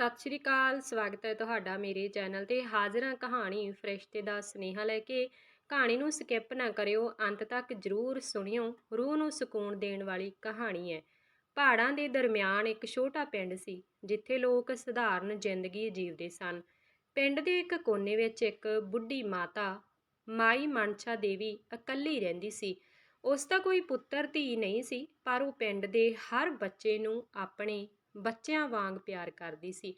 ਸਤਿ ਸ਼੍ਰੀ ਅਕਾਲ, ਸਵਾਗਤ ਹੈ ਤੁਹਾਡਾ ਮੇਰੇ ਚੈਨਲ ਤੇ। ਹਾਜ਼ਰਾਂ ਕਹਾਣੀ, ਫਰਿਸ਼ਤੇ ਦਾ ਸੁਨੇਹਾ ਲੈ ਕੇ। ਕਹਾਣੀ ਨੂੰ ਸਕਿਪ ਨਾ ਕਰਿਓ, ਅੰਤ ਤੱਕ ਜ਼ਰੂਰ ਸੁਣਿਓ। ਰੂਹ ਨੂੰ ਸਕੂਨ ਦੇਣ ਵਾਲੀ ਕਹਾਣੀ ਹੈ। ਪਹਾੜਾਂ ਦੇ ਦਰਮਿਆਨ ਇੱਕ ਛੋਟਾ ਪਿੰਡ ਸੀ, ਜਿੱਥੇ ਲੋਕ ਸਧਾਰਨ ਜ਼ਿੰਦਗੀ ਜੀਵਦੇ ਸਨ। ਪਿੰਡ ਦੇ ਇੱਕ ਕੋਨੇ ਵਿੱਚ ਇੱਕ ਬੁੱਢੀ ਮਾਤਾ, ਮਾਈ ਮਨਸ਼ਾ ਦੇਵੀ, ਇਕੱਲੀ ਰਹਿੰਦੀ ਸੀ। ਉਸ ਦਾ ਕੋਈ ਪੁੱਤਰ, ਧੀ ਨਹੀਂ ਸੀ, ਪਰ ਉਹ ਪਿੰਡ ਦੇ ਹਰ ਬੱਚੇ ਨੂੰ ਆਪਣੇ ਬੱਚਿਆਂ ਵਾਂਗ ਪਿਆਰ ਕਰਦੀ ਸੀ।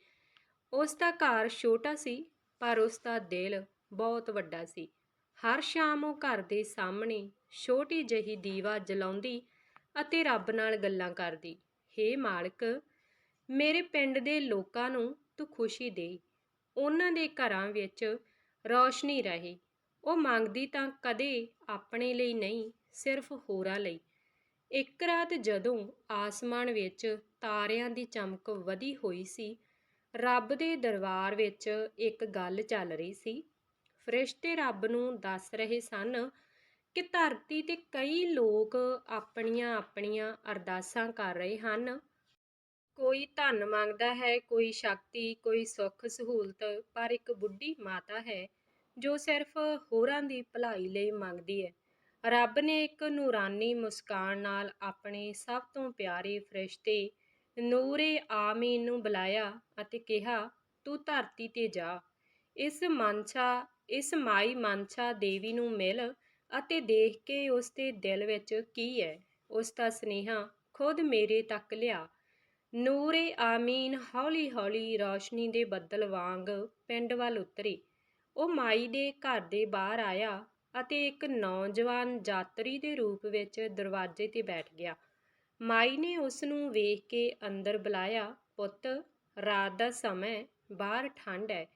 ਉਸ ਦਾ ਘਰ ਛੋਟਾ ਸੀ, ਪਰ ਉਸ ਦਾ ਦਿਲ ਬਹੁਤ ਵੱਡਾ ਸੀ। ਹਰ ਸ਼ਾਮ ਉਹ ਘਰ ਦੇ ਸਾਹਮਣੇ ਛੋਟੀ ਜਿਹੀ ਦੀਵਾ ਜਲਾਉਂਦੀ ਅਤੇ ਰੱਬ ਨਾਲ ਗੱਲਾਂ ਕਰਦੀ, ਹੇ ਮਾਲਕ, ਮੇਰੇ ਪਿੰਡ ਦੇ ਲੋਕਾਂ ਨੂੰ ਤੂੰ ਖੁਸ਼ੀ ਦੇ। ਉਹਨਾਂ ਦੇ ਘਰਾਂ ਵਿੱਚ ਰੌਸ਼ਨੀ ਰਹੇ। ਉਹ ਮੰਗਦੀ ਤਾਂ ਕਦੇ ਆਪਣੇ ਲਈ ਨਹੀਂ, ਸਿਰਫ ਹੋਰਾਂ ਲਈ। ਇੱਕ ਰਾਤ ਜਦੋਂ ਆਸਮਾਨ ਵਿੱਚ ਤਾਰਿਆਂ ਦੀ ਚਮਕ ਵਧੀ ਹੋਈ ਸੀ। ਰੱਬ ਦੇ ਦਰਬਾਰ ਵਿੱਚ ਇੱਕ ਗੱਲ ਚੱਲ ਰਹੀ ਸੀ। ਫਰਿਸ਼ਤੇ ਰੱਬ ਨੂੰ ਦੱਸ ਰਹੇ ਸਨ ਕਿ ਧਰਤੀ ਤੇ ਕਈ ਲੋਕ ਆਪਣੀਆਂ ਆਪਣੀਆਂ ਅਰਦਾਸਾਂ ਕਰ ਰਹੇ ਹਨ। ਕੋਈ ਧਨ ਮੰਗਦਾ ਹੈ, ਕੋਈ ਸ਼ਕਤੀ, ਕੋਈ ਸੁੱਖ ਸਹੂਲਤ, ਪਰ ਇੱਕ ਬੁੱਢੀ ਮਾਤਾ ਹੈ ਜੋ ਸਿਰਫ ਹੋਰਾਂ ਦੀ ਭਲਾਈ ਲਈ ਮੰਗਦੀ ਹੈ। ਰੱਬ ਨੇ ਇੱਕ ਨੂਰਾਨੀ ਮੁਸਕਾਨ ਨਾਲ ਆਪਣੇ ਸਭ ਤੋਂ ਪਿਆਰੇ ਫਰਿਸ਼ਤੇ ਨੂਰੇ ਆਮੀਨ ਨੂੰ ਬੁਲਾਇਆ ਅਤੇ ਕਿਹਾ, ਤੂੰ ਧਰਤੀ ਤੇ ਜਾ। ਇਸ ਮਨਸ਼ਾ, ਇਸ ਮਾਈ ਮਨਸ਼ਾ ਦੇਵੀ ਨੂੰ ਮਿਲ ਅਤੇ ਦੇਖ ਕੇ ਉਸ ਦੇ ਦਿਲ ਵਿੱਚ ਕੀ ਹੈ ਉਸ ਦਾ ਸਨੇਹਾ ਖੁਦ ਮੇਰੇ ਤੱਕ ਲਿਆ। ਨੂਰੇ ਆਮੀਨ ਹੌਲੀ ਹੌਲੀ ਰੌਸ਼ਨੀ ਦੇ ਬੱਦਲ ਵਾਂਗ ਪਿੰਡ ਵੱਲ ਉਤਰੀ। ਉਹ ਮਾਈ ਦੇ ਘਰ ਦੇ ਬਾਹਰ ਆਇਆ ਅਤੇ ਇੱਕ ਨੌਜਵਾਨ ਯਾਤਰੀ ਦੇ ਰੂਪ ਵਿੱਚ ਦਰਵਾਜ਼ੇ ਤੇ ਬੈਠ ਗਿਆ। ਮਾਈ ਨੇ ਉਸ ਨੂੰ ਵੇਖ ਕੇ ਅੰਦਰ ਬੁਲਾਇਆ, ਪੁੱਤ, ਰਾਤ ਦਾ ਸਮਾਂ ਬਾਹਰ ਠੰਡ ਹੈ।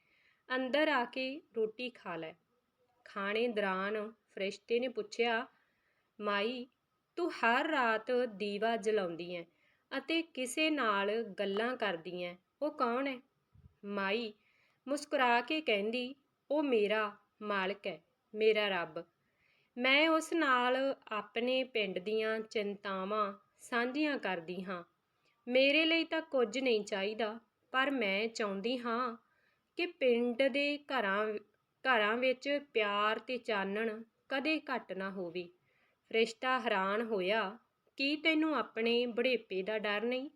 ਅੰਦਰ ਆ ਕੇ ਰੋਟੀ ਖਾ ਲੈ। ਖਾਣੇ ਦੌਰਾਨ ਫਰਿਸ਼ਤੇ ਨੇ ਪੁੱਛਿਆ, ਮਾਈ, ਤੂੰ ਹਰ ਰਾਤ ਦੀਵਾ ਜਲਾਉਂਦੀ ਹੈ ਅਤੇ ਕਿਸੇ ਨਾਲ ਗੱਲਾਂ ਕਰਦੀ ਹੈ? ਉਹ ਕੌਣ ਹੈ? ਮਾਈ ਮੁਸਕਰਾ ਕੇ ਕਹਿੰਦੀ, ਉਹ ਮੇਰਾ ਮਾਲਕ ਹੈ, ਮੇਰਾ ਰੱਬ। ਮੈਂ ਉਸ ਨਾਲ ਆਪਣੇ ਪਿੰਡ ਦੀਆਂ ਚਿੰਤਾਵਾਂ ਸਾਂਝੀਆਂ ਕਰਦੀ ਹਾਂ। ਮੇਰੇ ਲਈ ਤਾਂ ਕੁਝ ਨਹੀਂ ਚਾਹੀਦਾ, ਪਰ ਮੈਂ ਚਾਹੁੰਦੀ ਹਾਂ ਕਿ ਪਿੰਡ ਦੇ ਘਰਾਂ ਘਰਾਂ ਵਿੱਚ ਪਿਆਰ ਤੇ ਚਾਨਣ ਕਦੇ ਘੱਟ ਨਾ ਹੋਵੇ। ਫਰਿਸ਼ਤਾ ਹੈਰਾਨ ਹੋਇਆ, ਕੀ ਤੈਨੂੰ ਆਪਣੇ ਬੁਢੇਪੇ ਦਾ ਡਰ ਨਹੀਂ?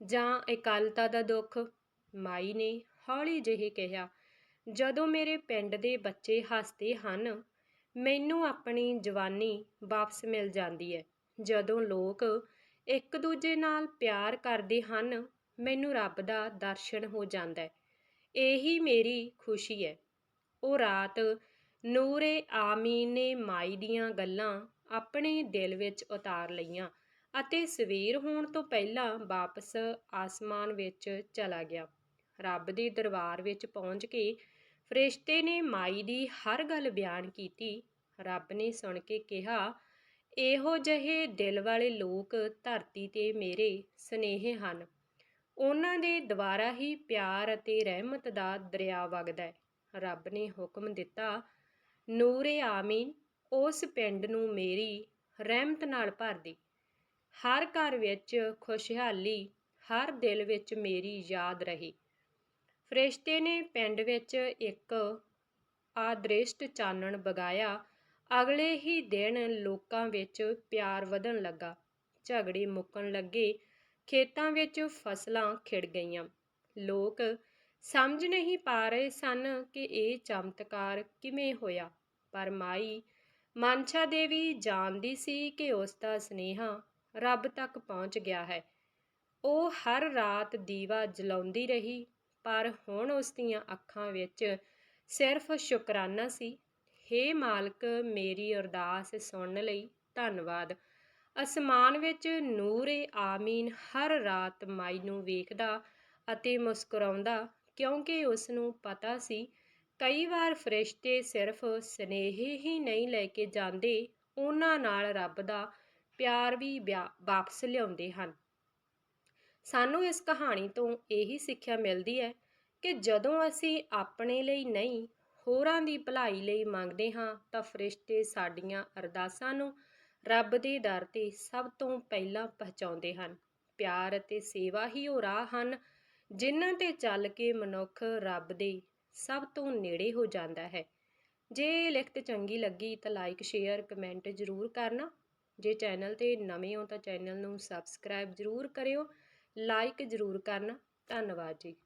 ਜਾਂ ਇਕੱਲਤਾ ਦਾ ਦੁੱਖ? ਮਾਈ ਨੇ ਹੌਲੀ ਜਿਹੇ ਕਿਹਾ, ਜਦੋਂ ਮੇਰੇ ਪਿੰਡ ਦੇ ਬੱਚੇ ਹੱਸਦੇ ਹਨ, ਮੈਨੂੰ ਆਪਣੀ ਜਵਾਨੀ ਵਾਪਸ ਮਿਲ ਜਾਂਦੀ ਹੈ। ਜਦੋਂ ਲੋਕ ਇੱਕ ਦੂਜੇ ਨਾਲ ਪਿਆਰ ਕਰਦੇ ਹਨ, ਮੈਨੂੰ ਰੱਬ ਦਾ ਦਰਸ਼ਨ ਹੋ ਜਾਂਦਾ ਹੈ। ਇਹੀ ਮੇਰੀ ਖੁਸ਼ੀ ਹੈ। ਉਹ ਰਾਤ ਨੂਰੇ ਆਮੀਨ ਨੇ ਮਾਈ ਦੀਆਂ ਗੱਲਾਂ ਆਪਣੇ ਦਿਲ ਵਿੱਚ ਉਤਾਰ ਲਈਆਂ ਅਤੇ ਸਵੇਰ ਹੋਣ ਤੋਂ ਪਹਿਲਾਂ ਵਾਪਸ ਆਸਮਾਨ ਵਿੱਚ ਚਲਾ ਗਿਆ। ਰੱਬ ਦੇ ਦਰਬਾਰ ਵਿੱਚ ਪਹੁੰਚ ਕੇ ਫਰਿਸ਼ਤੇ ਨੇ ਮਾਈ ਦੀ ਹਰ ਗੱਲ ਬਿਆਨ ਕੀਤੀ। ਰੱਬ ਨੇ ਸੁਣ ਕੇ ਕਿਹਾ ਇਹੋ ਜਿਹੇ ਦਿਲ ਵਾਲੇ ਲੋਕ ਧਰਤੀ ਤੇ ਮੇਰੇ ਸਨੇਹ ਹਨ। ਉਹਨਾਂ ਦੇ ਦੁਆਰਾ ਹੀ ਪਿਆਰ ਅਤੇ ਰਹਿਮਤ ਦਾ ਦਰਿਆ ਵਗਦਾ ਹੈ। ਰੱਬ ਨੇ ਹੁਕਮ ਦਿੱਤਾ, ਨੂਰੇ ਆਮੀਨ, ਉਸ ਪਿੰਡ ਨੂੰ ਮੇਰੀ ਰਹਿਮਤ ਨਾਲ ਭਰ ਦੇ। ਹਰ ਘਰ ਵਿੱਚ ਖੁਸ਼ਹਾਲੀ, ਹਰ ਦਿਲ ਵਿੱਚ ਮੇਰੀ ਯਾਦ ਰਹੀ। ਫਰਿਸ਼ਤੇ ਨੇ ਪਿੰਡ ਵਿੱਚ ਇੱਕ ਆਦ੍ਰਿਸ਼ਟ ਚਾਨਣ ਬਗਾਇਆ। ਅਗਲੇ ਹੀ ਦਿਨ ਲੋਕਾਂ ਵਿੱਚ ਪਿਆਰ ਵਧਣ ਲੱਗਾ। ਝਗੜੇ ਮੁੱਕਣ ਲੱਗੇ। ਖੇਤਾਂ ਵਿੱਚ ਫਸਲਾਂ ਖਿੜ ਗਈਆਂ। ਲੋਕ ਸਮਝ ਨਹੀਂ ਪਾ ਰਹੇ ਸਨ ਕਿ ਇਹ ਚਮਤਕਾਰ ਕਿਵੇਂ ਹੋਇਆ। ਪਰ ਮਾਈ ਮਨਸ਼ਾ ਦੇਵੀ ਜਾਣਦੀ ਸੀ ਕਿ ਉਸ ਦਾ ਸਨੇਹਾ ਰੱਬ ਤੱਕ ਪਹੁੰਚ ਗਿਆ ਹੈ। ਉਹ ਹਰ ਰਾਤ ਦੀਵਾ ਜਲਾਉਂਦੀ ਰਹੀ, ਪਰ ਹੁਣ ਉਸ ਦੀਆਂ ਅੱਖਾਂ ਵਿੱਚ ਸਿਰਫ ਸ਼ੁਕਰਾਨਾ ਸੀ। ਹੇ ਮਾਲਕ, ਮੇਰੀ ਅਰਦਾਸ ਸੁਣਨ ਲਈ ਧੰਨਵਾਦ। ਅਸਮਾਨ ਵਿੱਚ ਨੂਰੇ ਆਮੀਨ ਹਰ ਰਾਤ ਮਾਈ ਨੂੰ ਵੇਖਦਾ ਅਤੇ ਮੁਸਕਰਾਉਂਦਾ, ਕਿਉਂਕਿ ਉਸ ਨੂੰ ਪਤਾ ਸੀ, ਕਈ ਵਾਰ ਫਰਿਸ਼ਤੇ ਸਿਰਫ ਸਨੇਹ ਹੀ ਨਹੀਂ ਲੈ ਕੇ ਜਾਂਦੇ, ਉਹਨਾਂ ਨਾਲ ਰੱਬ ਦਾ ਪਿਆਰ ਵੀ ਵਾਪਸ ਲਿਆਉਂਦੇ ਹਨ। ਸਾਨੂੰ ਇਸ ਕਹਾਣੀ ਤੋਂ ਇਹੀ ਸਿੱਖਿਆ ਮਿਲਦੀ ਹੈ ਕਿ ਜਦੋਂ ਅਸੀਂ ਆਪਣੇ ਲਈ ਨਹੀਂ ਹੋਰਾਂ ਦੀ ਭਲਾਈ ਲਈ ਮੰਗਦੇ ਹਾਂ, ਤਾਂ ਫਰਿਸ਼ਤੇ ਸਾਡੀਆਂ ਅਰਦਾਸਾਂ ਨੂੰ ਰੱਬ ਦੇ ਦਰ ਤੇ ਸਭ ਤੋਂ ਪਹਿਲਾਂ ਪਹੁੰਚਾਉਂਦੇ ਹਨ। ਪਿਆਰ ਅਤੇ ਸੇਵਾ ਹੀ ਉਹ ਰਾਹ ਹਨ, ਜਿਨ੍ਹਾਂ ਤੇ ਚੱਲ ਕੇ ਮਨੁੱਖ ਰੱਬ ਦੇ ਸਭ ਤੋਂ ਨੇੜੇ ਹੋ ਜਾਂਦਾ ਹੈ। ਜੇ ਇਹ ਲਿਖਤ ਚੰਗੀ ਲੱਗੀ ਤਾਂ ਲਾਈਕ ਸ਼ੇਅਰ ਕਮੈਂਟ ਜ਼ਰੂਰ ਕਰਨਾ। ਜੇ ਚੈਨਲ ਤੇ ਨਵੇਂ ਹੋ ਤਾਂ ਚੈਨਲ ਨੂੰ ਸਬਸਕ੍ਰਾਈਬ ਜ਼ਰੂਰ ਕਰਿਓ ਲਾਈਕ ਜ਼ਰੂਰ ਕਰਨਾ। ਧੰਨਵਾਦ ਜੀ।